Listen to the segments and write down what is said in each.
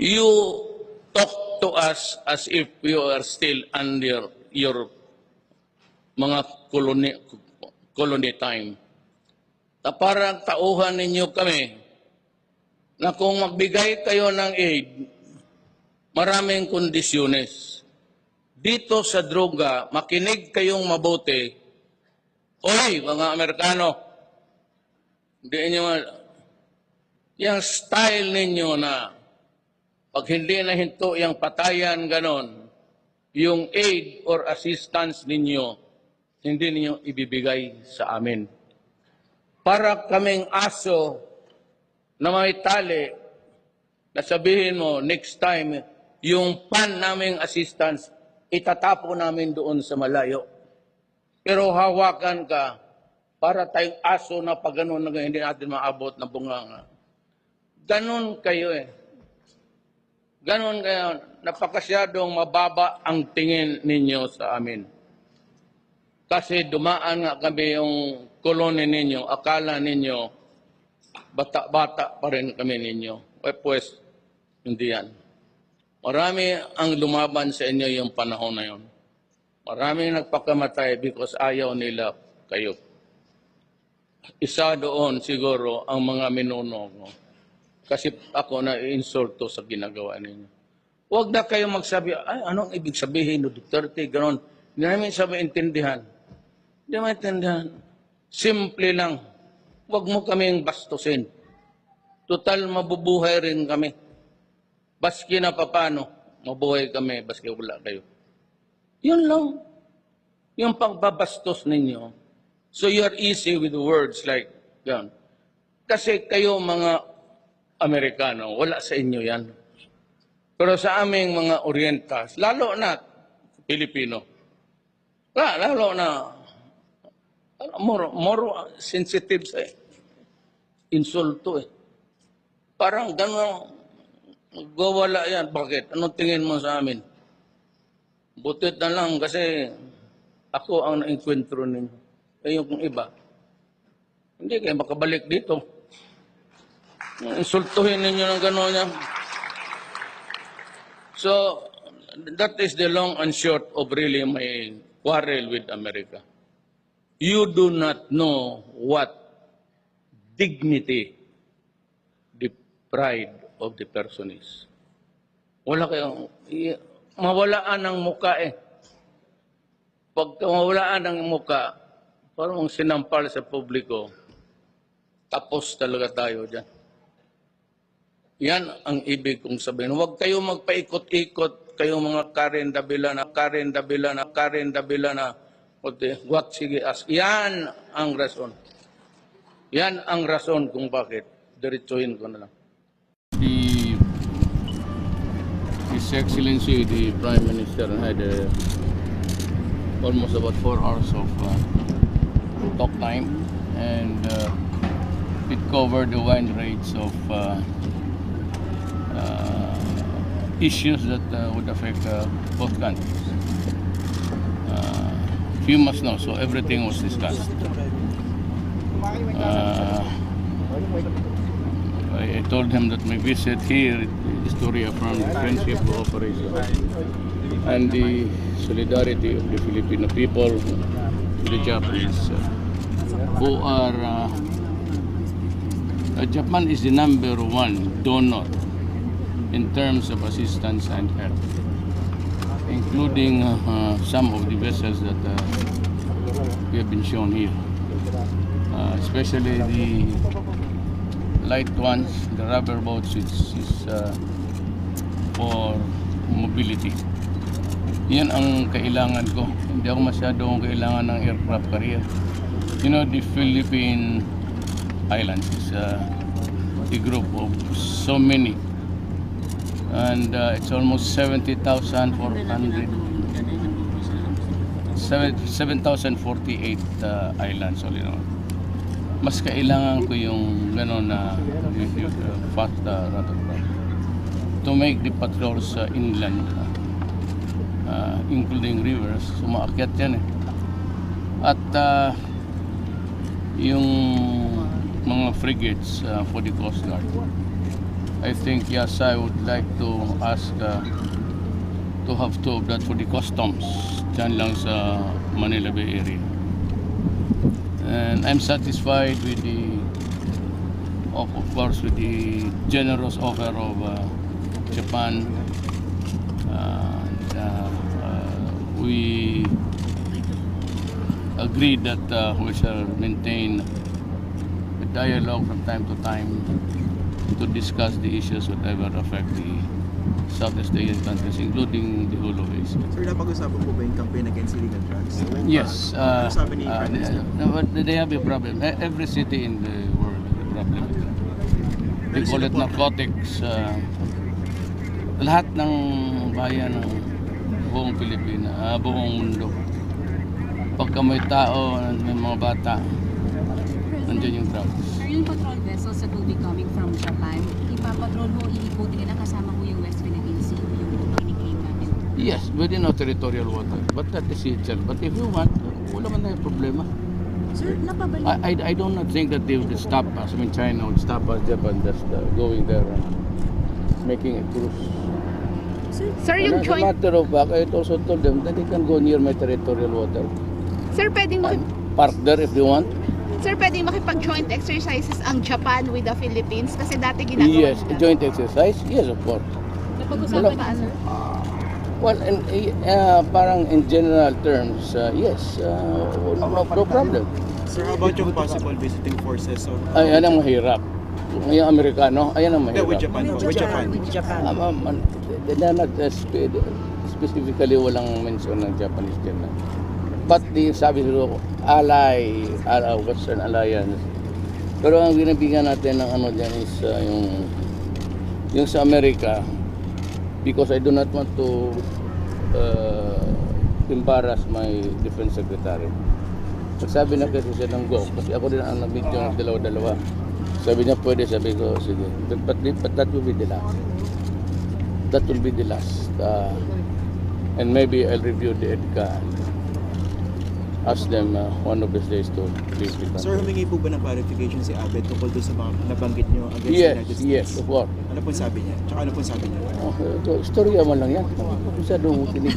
You talk to us as if we are still under your mga colony, colony time. Na parang tauhan ninyo kami na kung magbigay kayo ng aid, maraming kondisyones. Dito sa droga, makinig kayong mabuti. Oy, mga Amerikano, hindi nyo, yung style ninyo na pag hindi na hinto yung patayan ganon, yung aid or assistance ninyo, hindi ninyo ibibigay sa amin. Para kaming aso na may tali, na mo, next time, yung pan naming assistance, itatapo namin doon sa malayo. Pero hawakan ka, para tayong aso na pag ganun na hindi natin maabot na bunganga. Ganon kayo eh. Ganon kayo. Napakasyadong mababa ang tingin ninyo sa amin. Kasi dumaan nga kami yung kolony ninyo, akala ninyo, bata-bata pa rin kami ninyo. Eh, pues, hindi yan. Marami ang lumaban sa inyo yung panahon na yon. Marami nagpakamatay because ayaw nila kayo. Isa doon siguro ang mga minuno ko. Kasi ako na insulto sa ginagawa ninyo. Huwag na kayo magsabi, ay, anong ibig sabihin no Duterte, ganon. Hindi namin sabi intindihan. Hindi maintindihan. Simple lang. Huwag mo kaming bastusin. Total, mabubuhay rin kami. Baski na papano, mabuhay kami, baski wala kayo. Yun lang. Yung pagbabastos ninyo. So you're easy with words like, yan. Kasi kayo mga Amerikano, wala sa inyo yan. Pero sa aming mga Orientas, lalo na Pilipino, la- lalo na more, more sensitive sa insulto eh. Parang gano'n, gawala yan. Bakit? Anong tingin mo sa amin? Butit na lang kasi ako ang na-encuentro ninyo. Eh yung kung iba, hindi kayo makabalik dito. Insultuhin ninyo ng gano'n yan. So, that is the long and short of really my quarrel with America. You do not know what dignity the pride of the person is. Wala kayong, mawalaan ng muka eh. Pag mawalaan ng muka, parang sinampal sa publiko, tapos talaga tayo dyan. Yan ang ibig kong sabihin. Huwag kayo magpaikot-ikot, kayo mga Karen Davila na, Karen Davila na, Karen Davila na, Ote, what sige as. Yan ang rason. Yan ang rason kung bakit. Diretsuhin ko na lang. His Excellency the Prime Minister had uh, almost about four hours of uh, talk time and uh, it covered the wide range of uh, uh, issues that uh, would affect both countries. You must know, so everything was discussed. I, I told him that my visit here is to reaffirm the friendship, cooperation, and the solidarity of the Filipino people with the Japanese, uh, who are. Uh, Japan is the number one donor in terms of assistance and help, including uh, some of the vessels that uh, we have been shown here, uh, especially the light ones, the rubber boats, which is uh, for mobility. Yan ang kailangan ko. Hindi ako masyadong kailangan ng aircraft carrier. You know, the Philippine Islands is uh, a group of so many and uh, it's almost 70,400 7,048 uh, islands all in all. Mas kailangan ko yung gano'n na uh, fat uh, rather to make the patrols uh, inland, uh, including rivers. Sumaakyat yan eh. At uh, yung mga frigates uh, for the Coast Guard. I think yes, I would like to ask uh, to have two of that for the customs dyan lang sa Manila Bay area. And I'm satisfied with the of, of course with the generous offer of uh, Japan and uh, uh, we agreed that uh, we shall maintain a dialogue from time to time to discuss the issues whatever affect the Southeast Asian countries including the whole of Asia. Sir, napag-usapan po ba yung campaign against illegal drugs? Yes. Uh, sabi ni uh, but they have a problem. E- Every city in the world has a problem with that. They call it narcotics. Uh, lahat ng bayan ng buong Pilipinas, ah, buong mundo. Pagka may tao, may mga bata, nandiyan yung drugs. Sir, yung patrol vessels that will be coming from Japan, ipapatrol ho, iniikuti nila kasama ho yung West Philippine Sea, yung kiniklaim namin. Yes, within our territorial water. But that is itself. But if you want, wala man tayong problema. Sir, napabalik. I, I, I do not think that they would stop us. I mean, China would stop us, Japan just uh, going there and making a cruise. Sir, And yung as a joint, matter of fact, I also told them that they can go near my territorial water. sir, pwedeng, And maki- park there if they want. sir, pwedeng makipag-joint exercises ang Japan with the Philippines kasi dati ginagawa Yes, nila. joint exercise. Yes, of course. Napag-usapan na, sir? Well, in, uh, parang in general terms, uh, yes, uh, no, no problem. Sir, how about yung possible visiting forces of... Ay, yan ang mahirap. Yung Amerikano, ayan ang mahirap. with Japan po. With Japan. Um, um, uh, spe- specifically walang mention ng Japanese dyan. na. But the sabi ko, ally, uh, Western Alliance. Pero ang binibigyan natin ng ano dyan is uh, yung yung sa Amerika because I do not want to uh, embarrass my defense secretary. Nagsabi na kasi siya ng go kasi ako din ang nabidyo ng dalawa-dalawa. Sabi niya pwede, sabi ko sige. But, but, but that will be the last that will be the last. Uh, and maybe I'll review the EDCA and ask them uh, one of these days to leave the Sir, country. humingi po ba ng clarification si Abed tungkol doon sa mga nabanggit niyo against the Yes, United States? yes, of course. Ano po sabi niya? Tsaka ano po sabi niya? Okay, ito, istorya man lang yan. Masyadong tinig.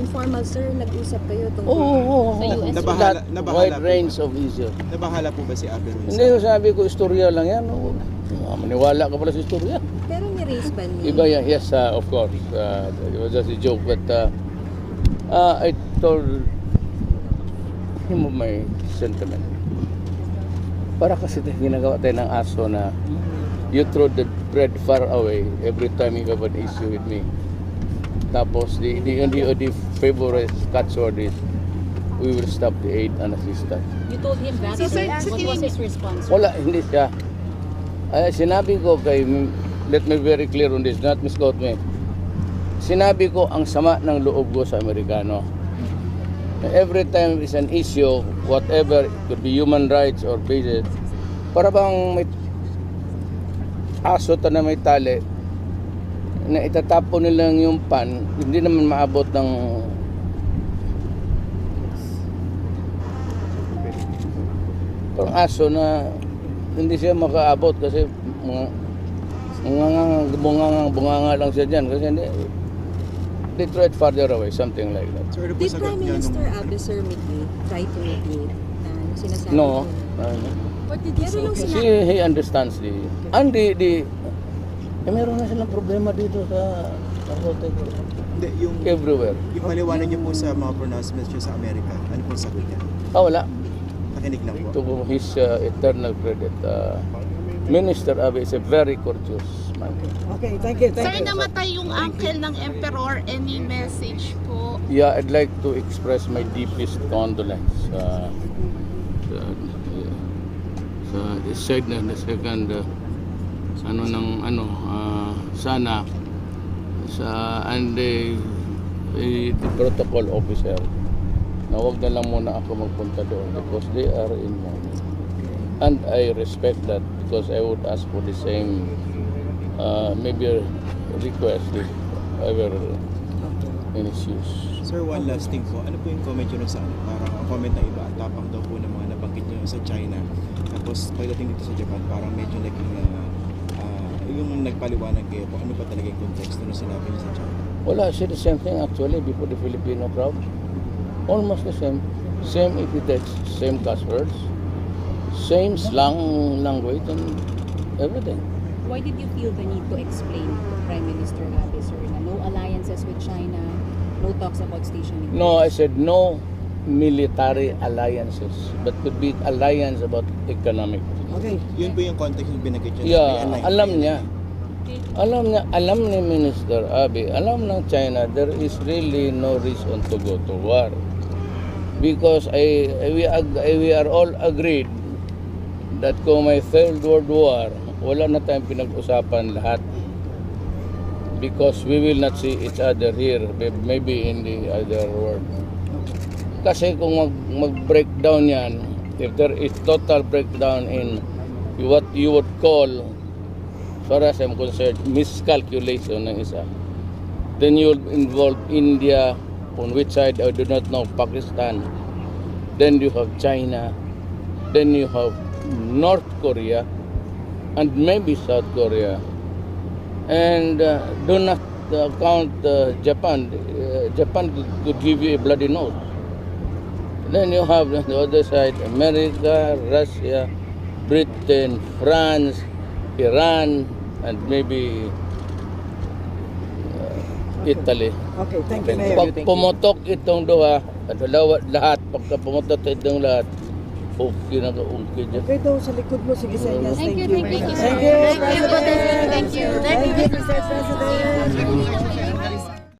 Informal sir, nag-usap kayo tungkol oo, oo. Sa US. Nabahala- That nabahala wide po range ba? of issues. Nabahala po ba si Abed? Hindi ko sabi ko, istorya lang yan. Oo. Ah, maniwala ka pala sa istorya. Pero ba niya? Iba yan, yes, uh, of course. Uh, it was just a joke, but uh, uh, I told him of my sentiment. Para kasi ginagawa tayo ng aso na you throw the bread far away every time you have an issue with me. Tapos, the, the, the, the favorite catchword is, we will stop the aid and assistance. You told him that, So, sir. What was his response? Wala, hindi siya. Ay, sinabi ko kay, let me very clear on this, not misquote me. Sinabi ko ang sama ng loob ko sa Amerikano. Every time is an issue, whatever, it could be human rights or basic, para bang may aso ta na may tali, na itatapo nilang yung pan, hindi naman maabot ng parang aso na hindi siya makaabot kasi mga mga bunganga bunganga lang siya diyan kasi hindi they throw it farther away something like that Sir, ano Did Prime Minister nung- Abe sir mediate, try to mediate na yung sinasabi no ano. What did you Pero say? sir? he, he understands the and the, the eh, meron na silang problema dito sa sa hotel Hindi, yung, everywhere yung paliwanag niyo po sa mga pronouncements niyo sa Amerika, ano po sagot niya? ah wala Nakinig lang po. to his uh, eternal credit uh, Minister Abe is a very courteous man Sir, namatay yung uncle ng Emperor. Any message po? Yeah, I'd like to express my deepest condolence uh, sa, sa the second, the second uh, ano ng ano uh, sana sa and the, the, the protocol officer na wag na lang muna ako magpunta doon because they are in mourning. And I respect that because I would ask for the same uh, maybe request if ever in issues. Sir, one last thing po. Ano po yung comment nyo sa ano? Parang ang comment na iba, ang tapang daw po ng mga nabanggit nyo sa China. Tapos pagdating dito sa Japan, parang medyo naging ah, ah, yung nagpaliwanag kayo po, ano pa talaga yung context na sinabi niya sa China? Well, I said the same thing actually before the Filipino crowd. Almost the same. Same epithets, same cuss words, same slang language and everything. Why did you feel the need to explain to Prime Minister Abe, sir, na no alliances with China, no talks about stationing? No, I said no military alliances, but could be alliance about economic. Okay. Yun po yung context yung binagit niya. Yeah, alam niya. Alam niya, alam ni Minister Abe, alam ng China, there is really no reason to go to war. Because I, we, ag- we are all agreed that kung may Third World War, wala na tayong pinag-usapan lahat. Because we will not see each other here, maybe in the other world. Kasi kung mag, mag-breakdown yan, if there is total breakdown in what you would call, far as I'm concerned, miscalculation ng isa, then you'll involve India, on which side I do not know, Pakistan, then you have China, then you have North Korea, and maybe South Korea. And uh, do not uh, count uh, Japan. Uh, Japan could, give you a bloody nose. Then you have on the other side America, Russia, Britain, France, Iran, and maybe uh, Italy. Okay, thank you, Mayor. Pag pumutok itong duha, dalawa, lahat, pagka pumutok itong lahat, okay na okay dyan. Okay daw sa likod mo, sige sa inyo. Thank you, thank you, Thank you, Thank you, President. Thank you. Thank you, Mr. President.